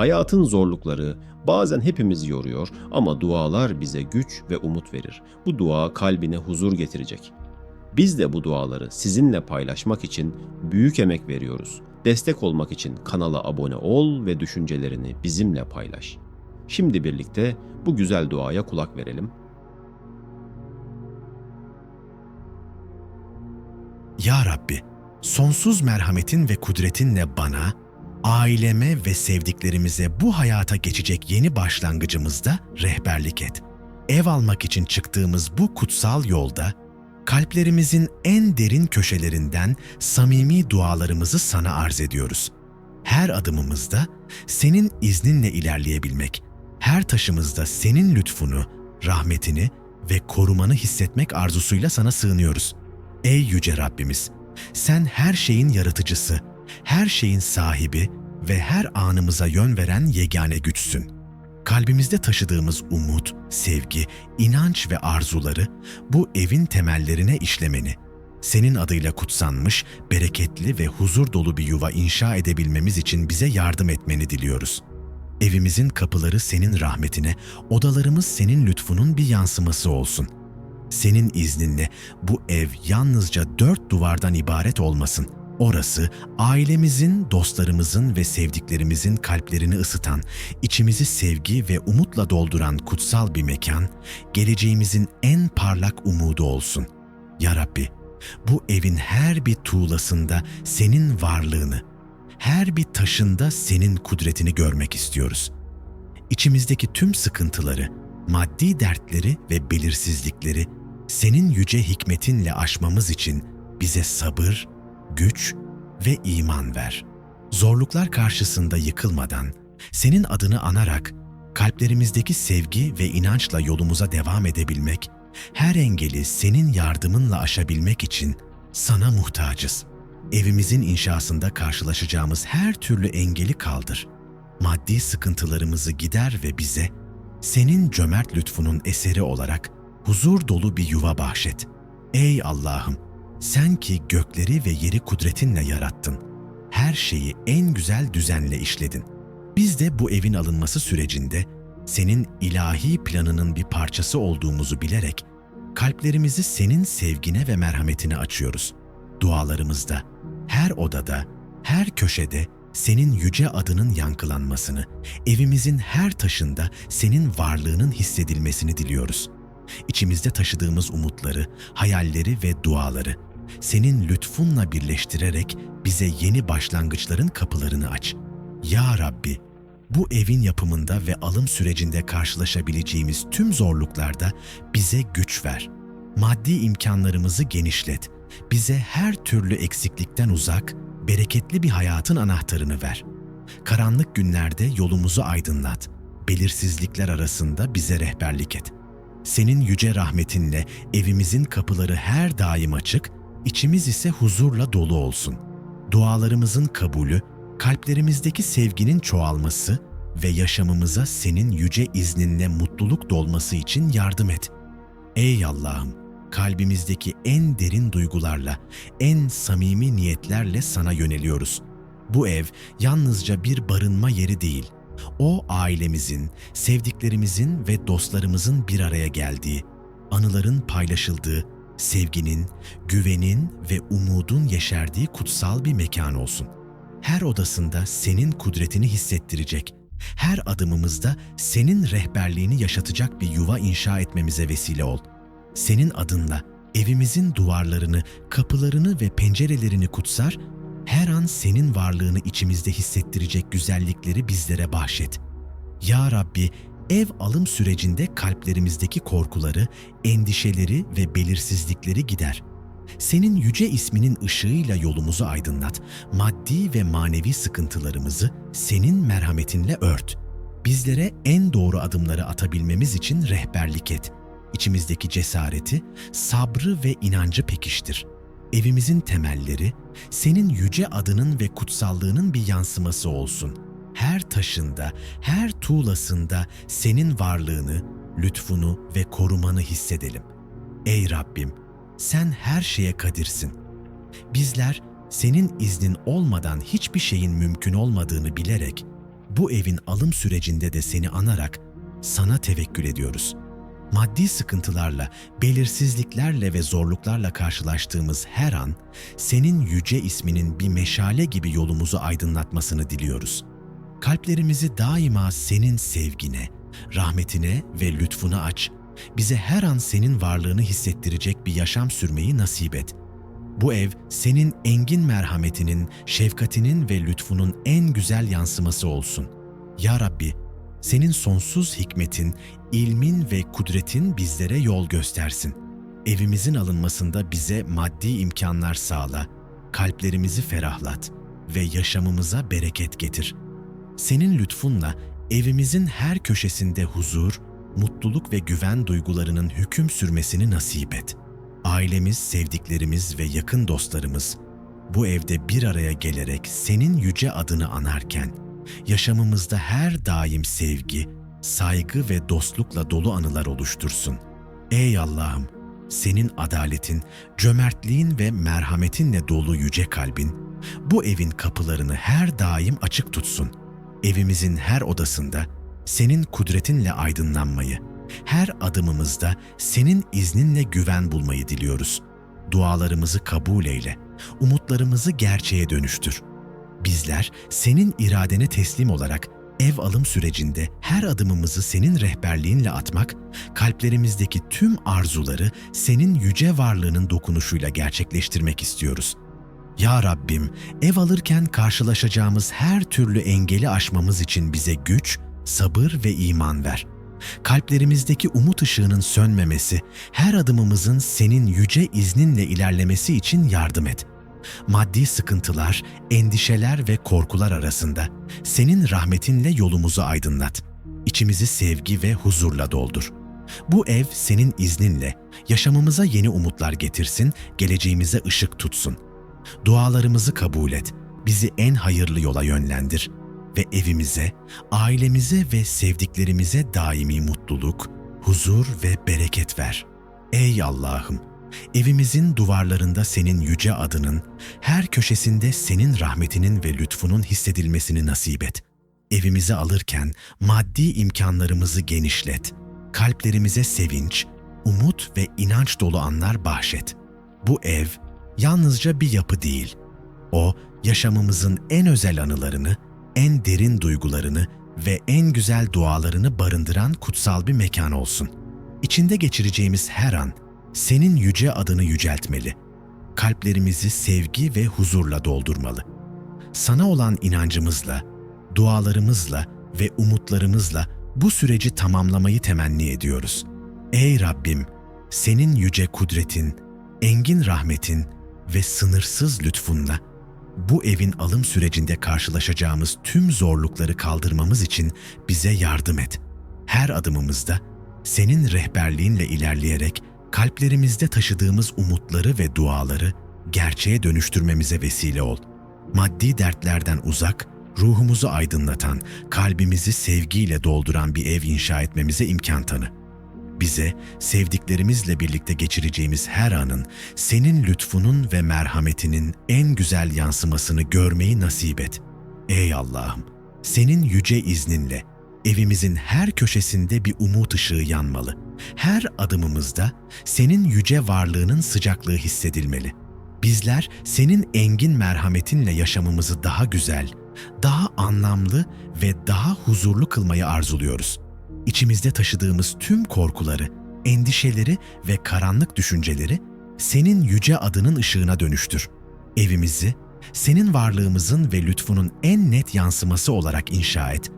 Hayatın zorlukları bazen hepimizi yoruyor ama dualar bize güç ve umut verir. Bu dua kalbine huzur getirecek. Biz de bu duaları sizinle paylaşmak için büyük emek veriyoruz. Destek olmak için kanala abone ol ve düşüncelerini bizimle paylaş. Şimdi birlikte bu güzel duaya kulak verelim. Ya Rabbi, sonsuz merhametin ve kudretinle bana, aileme ve sevdiklerimize bu hayata geçecek yeni başlangıcımızda rehberlik et. Ev almak için çıktığımız bu kutsal yolda kalplerimizin en derin köşelerinden samimi dualarımızı sana arz ediyoruz. Her adımımızda senin izninle ilerleyebilmek, her taşımızda senin lütfunu, rahmetini ve korumanı hissetmek arzusuyla sana sığınıyoruz. Ey yüce Rabbimiz, sen her şeyin yaratıcısı, her şeyin sahibi ve her anımıza yön veren yegane güçsün. Kalbimizde taşıdığımız umut, sevgi, inanç ve arzuları bu evin temellerine işlemeni, senin adıyla kutsanmış, bereketli ve huzur dolu bir yuva inşa edebilmemiz için bize yardım etmeni diliyoruz. Evimizin kapıları senin rahmetine, odalarımız senin lütfunun bir yansıması olsun. Senin izninle bu ev yalnızca dört duvardan ibaret olmasın. Orası ailemizin, dostlarımızın ve sevdiklerimizin kalplerini ısıtan, içimizi sevgi ve umutla dolduran kutsal bir mekan, geleceğimizin en parlak umudu olsun. Ya Rabbi, bu evin her bir tuğlasında senin varlığını, her bir taşında senin kudretini görmek istiyoruz. İçimizdeki tüm sıkıntıları, maddi dertleri ve belirsizlikleri senin yüce hikmetinle aşmamız için bize sabır, güç ve iman ver. Zorluklar karşısında yıkılmadan, senin adını anarak kalplerimizdeki sevgi ve inançla yolumuza devam edebilmek, her engeli senin yardımınla aşabilmek için sana muhtacız. Evimizin inşasında karşılaşacağımız her türlü engeli kaldır. Maddi sıkıntılarımızı gider ve bize senin cömert lütfunun eseri olarak huzur dolu bir yuva bahşet. Ey Allah'ım, sen ki gökleri ve yeri kudretinle yarattın. Her şeyi en güzel düzenle işledin. Biz de bu evin alınması sürecinde senin ilahi planının bir parçası olduğumuzu bilerek kalplerimizi senin sevgine ve merhametine açıyoruz. Dualarımızda, her odada, her köşede senin yüce adının yankılanmasını, evimizin her taşında senin varlığının hissedilmesini diliyoruz. İçimizde taşıdığımız umutları, hayalleri ve duaları senin lütfunla birleştirerek bize yeni başlangıçların kapılarını aç. Ya Rabbi, bu evin yapımında ve alım sürecinde karşılaşabileceğimiz tüm zorluklarda bize güç ver. Maddi imkanlarımızı genişlet. Bize her türlü eksiklikten uzak, bereketli bir hayatın anahtarını ver. Karanlık günlerde yolumuzu aydınlat. Belirsizlikler arasında bize rehberlik et. Senin yüce rahmetinle evimizin kapıları her daim açık, içimiz ise huzurla dolu olsun. Dualarımızın kabulü, kalplerimizdeki sevginin çoğalması ve yaşamımıza senin yüce izninle mutluluk dolması için yardım et. Ey Allah'ım, kalbimizdeki en derin duygularla, en samimi niyetlerle sana yöneliyoruz. Bu ev yalnızca bir barınma yeri değil, o ailemizin, sevdiklerimizin ve dostlarımızın bir araya geldiği, anıların paylaşıldığı, sevginin, güvenin ve umudun yeşerdiği kutsal bir mekan olsun. Her odasında senin kudretini hissettirecek, her adımımızda senin rehberliğini yaşatacak bir yuva inşa etmemize vesile ol. Senin adınla evimizin duvarlarını, kapılarını ve pencerelerini kutsar, her an senin varlığını içimizde hissettirecek güzellikleri bizlere bahşet. Ya Rabbi, ev alım sürecinde kalplerimizdeki korkuları, endişeleri ve belirsizlikleri gider. Senin yüce isminin ışığıyla yolumuzu aydınlat. Maddi ve manevi sıkıntılarımızı senin merhametinle ört. Bizlere en doğru adımları atabilmemiz için rehberlik et. İçimizdeki cesareti, sabrı ve inancı pekiştir. Evimizin temelleri senin yüce adının ve kutsallığının bir yansıması olsun. Her taşında, her tuğlasında senin varlığını, lütfunu ve korumanı hissedelim. Ey Rabbim, sen her şeye kadirsin. Bizler senin iznin olmadan hiçbir şeyin mümkün olmadığını bilerek bu evin alım sürecinde de seni anarak sana tevekkül ediyoruz. Maddi sıkıntılarla, belirsizliklerle ve zorluklarla karşılaştığımız her an senin yüce isminin bir meşale gibi yolumuzu aydınlatmasını diliyoruz. Kalplerimizi daima senin sevgine, rahmetine ve lütfuna aç. Bize her an senin varlığını hissettirecek bir yaşam sürmeyi nasip et. Bu ev senin engin merhametinin, şefkatinin ve lütfunun en güzel yansıması olsun. Ya Rabbi, senin sonsuz hikmetin, ilmin ve kudretin bizlere yol göstersin. Evimizin alınmasında bize maddi imkanlar sağla, kalplerimizi ferahlat ve yaşamımıza bereket getir. Senin lütfunla evimizin her köşesinde huzur, mutluluk ve güven duygularının hüküm sürmesini nasip et. Ailemiz, sevdiklerimiz ve yakın dostlarımız bu evde bir araya gelerek senin yüce adını anarken yaşamımızda her daim sevgi, saygı ve dostlukla dolu anılar oluştursun. Ey Allah'ım, senin adaletin, cömertliğin ve merhametinle dolu yüce kalbin bu evin kapılarını her daim açık tutsun. Evimizin her odasında senin kudretinle aydınlanmayı, her adımımızda senin izninle güven bulmayı diliyoruz. Dualarımızı kabul eyle, umutlarımızı gerçeğe dönüştür. Bizler senin iradene teslim olarak ev alım sürecinde her adımımızı senin rehberliğinle atmak, kalplerimizdeki tüm arzuları senin yüce varlığının dokunuşuyla gerçekleştirmek istiyoruz. Ya Rabbim, ev alırken karşılaşacağımız her türlü engeli aşmamız için bize güç, sabır ve iman ver. Kalplerimizdeki umut ışığının sönmemesi, her adımımızın senin yüce izninle ilerlemesi için yardım et. Maddi sıkıntılar, endişeler ve korkular arasında senin rahmetinle yolumuzu aydınlat. İçimizi sevgi ve huzurla doldur. Bu ev senin izninle yaşamımıza yeni umutlar getirsin, geleceğimize ışık tutsun. Dualarımızı kabul et, bizi en hayırlı yola yönlendir ve evimize, ailemize ve sevdiklerimize daimi mutluluk, huzur ve bereket ver. Ey Allah'ım! Evimizin duvarlarında senin yüce adının, her köşesinde senin rahmetinin ve lütfunun hissedilmesini nasip et. Evimizi alırken maddi imkanlarımızı genişlet. Kalplerimize sevinç, umut ve inanç dolu anlar bahşet. Bu ev yalnızca bir yapı değil. O, yaşamımızın en özel anılarını, en derin duygularını ve en güzel dualarını barındıran kutsal bir mekan olsun. İçinde geçireceğimiz her an senin yüce adını yüceltmeli. Kalplerimizi sevgi ve huzurla doldurmalı. Sana olan inancımızla, dualarımızla ve umutlarımızla bu süreci tamamlamayı temenni ediyoruz. Ey Rabbim, senin yüce kudretin, engin rahmetin ve sınırsız lütfunla bu evin alım sürecinde karşılaşacağımız tüm zorlukları kaldırmamız için bize yardım et. Her adımımızda senin rehberliğinle ilerleyerek kalplerimizde taşıdığımız umutları ve duaları gerçeğe dönüştürmemize vesile ol. Maddi dertlerden uzak, ruhumuzu aydınlatan, kalbimizi sevgiyle dolduran bir ev inşa etmemize imkan tanı. Bize sevdiklerimizle birlikte geçireceğimiz her anın senin lütfunun ve merhametinin en güzel yansımasını görmeyi nasip et. Ey Allah'ım, senin yüce izninle evimizin her köşesinde bir umut ışığı yanmalı. Her adımımızda senin yüce varlığının sıcaklığı hissedilmeli. Bizler senin engin merhametinle yaşamımızı daha güzel, daha anlamlı ve daha huzurlu kılmayı arzuluyoruz. İçimizde taşıdığımız tüm korkuları, endişeleri ve karanlık düşünceleri senin yüce adının ışığına dönüştür. Evimizi senin varlığımızın ve lütfunun en net yansıması olarak inşa et.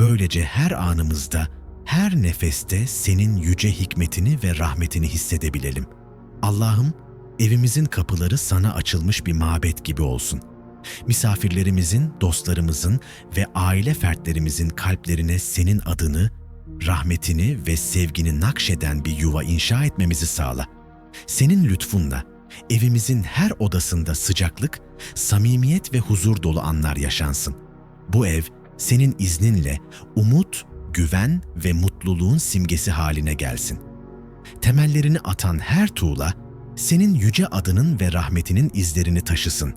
Böylece her anımızda, her nefeste senin yüce hikmetini ve rahmetini hissedebilelim. Allah'ım, evimizin kapıları sana açılmış bir mabet gibi olsun. Misafirlerimizin, dostlarımızın ve aile fertlerimizin kalplerine senin adını, rahmetini ve sevgini nakşeden bir yuva inşa etmemizi sağla. Senin lütfunla evimizin her odasında sıcaklık, samimiyet ve huzur dolu anlar yaşansın. Bu ev senin izninle umut, güven ve mutluluğun simgesi haline gelsin. Temellerini atan her tuğla senin yüce adının ve rahmetinin izlerini taşısın.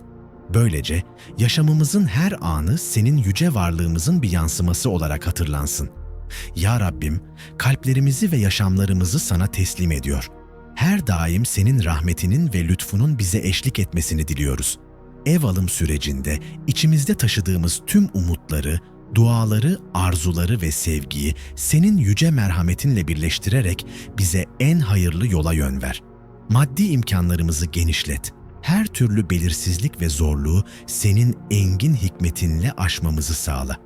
Böylece yaşamımızın her anı senin yüce varlığımızın bir yansıması olarak hatırlansın. Ya Rabbim, kalplerimizi ve yaşamlarımızı sana teslim ediyor. Her daim senin rahmetinin ve lütfunun bize eşlik etmesini diliyoruz. Ev alım sürecinde içimizde taşıdığımız tüm umutları, duaları, arzuları ve sevgiyi senin yüce merhametinle birleştirerek bize en hayırlı yola yön ver. Maddi imkanlarımızı genişlet. Her türlü belirsizlik ve zorluğu senin engin hikmetinle aşmamızı sağla.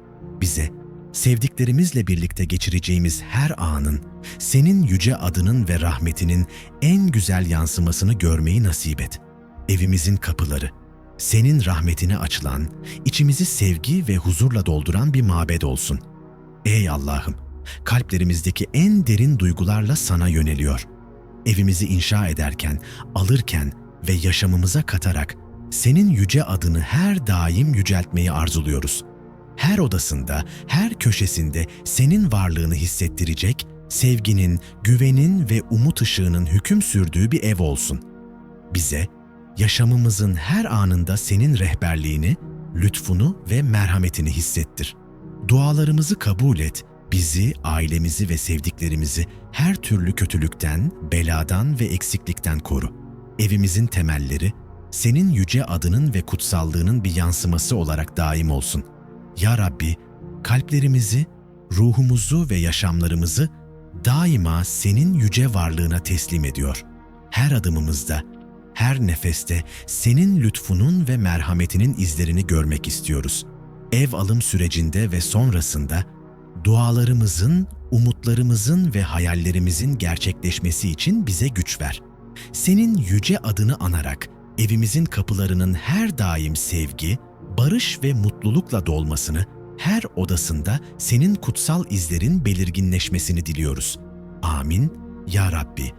Bize sevdiklerimizle birlikte geçireceğimiz her anın senin yüce adının ve rahmetinin en güzel yansımasını görmeyi nasip et. Evimizin kapıları senin rahmetine açılan, içimizi sevgi ve huzurla dolduran bir mabed olsun. Ey Allah'ım, kalplerimizdeki en derin duygularla sana yöneliyor. Evimizi inşa ederken, alırken ve yaşamımıza katarak senin yüce adını her daim yüceltmeyi arzuluyoruz. Her odasında, her köşesinde senin varlığını hissettirecek, sevginin, güvenin ve umut ışığının hüküm sürdüğü bir ev olsun. Bize yaşamımızın her anında senin rehberliğini, lütfunu ve merhametini hissettir. Dualarımızı kabul et, bizi, ailemizi ve sevdiklerimizi her türlü kötülükten, beladan ve eksiklikten koru. Evimizin temelleri, senin yüce adının ve kutsallığının bir yansıması olarak daim olsun. Ya Rabbi, kalplerimizi, ruhumuzu ve yaşamlarımızı daima senin yüce varlığına teslim ediyor. Her adımımızda, her nefeste senin lütfunun ve merhametinin izlerini görmek istiyoruz. Ev alım sürecinde ve sonrasında dualarımızın, umutlarımızın ve hayallerimizin gerçekleşmesi için bize güç ver. Senin yüce adını anarak evimizin kapılarının her daim sevgi, barış ve mutlulukla dolmasını, her odasında senin kutsal izlerin belirginleşmesini diliyoruz. Amin. Ya Rabbi,